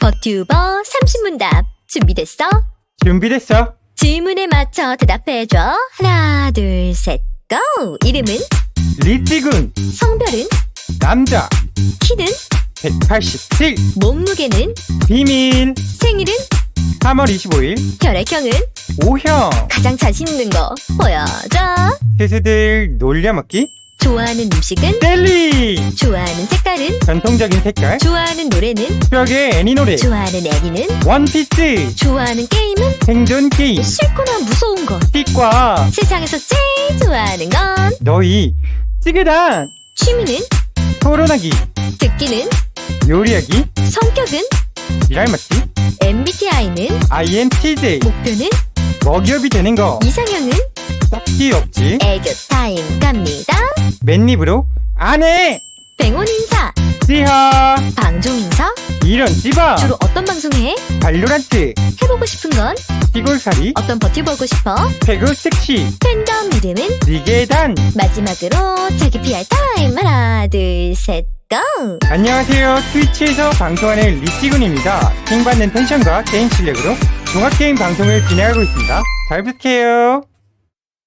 버튜버 30문답 준비됐어? 준비됐어? 질문에 맞춰 대답해줘. 하나, 둘, 셋, 고! 이름은? 리찌군 성별은? 남자 키는? 187 몸무게는? 비밀 생일은? 3월 25일 혈액형은? O형 가장 자신 있는 거 보여줘. 세세들 놀려먹기 좋아하는 음식은? 젤리 좋아하는 색깔은? 전통적인 색깔 좋아하는 노래는? 추억의 애니 노래 좋아하는 애기는? 원피스 좋아하는 게임은? 생존 게임 싫거나 무서운 거. 치과 세상에서 제일 좋아하는 건? 너희 찌개단 취미는? 토론하기 듣기는? 요리하기 성격은? 지랄맞기 MBTI는? INTJ 목표는? 먹이업이 되는 거 이상형은? 딱히 없지 애교 타임. 맨입으로 안해 백원 인사, 지하! 방송 인사. 이런 찌바! 주로 어떤 방송 해? 발로란트! 해보고 싶은 건? 시골살이! 어떤 버티보고 싶어? 배그 섹시! 팬덤 이름은? 지게단! 마지막으로 자기 PR 타임! 하나 둘셋 고! 안녕하세요. 트위치에서 방송하는 리찌군입니다. 킹받는 텐션과 게임 실력으로 종합게임 방송을 진행하고 있습니다. 잘 부탁해요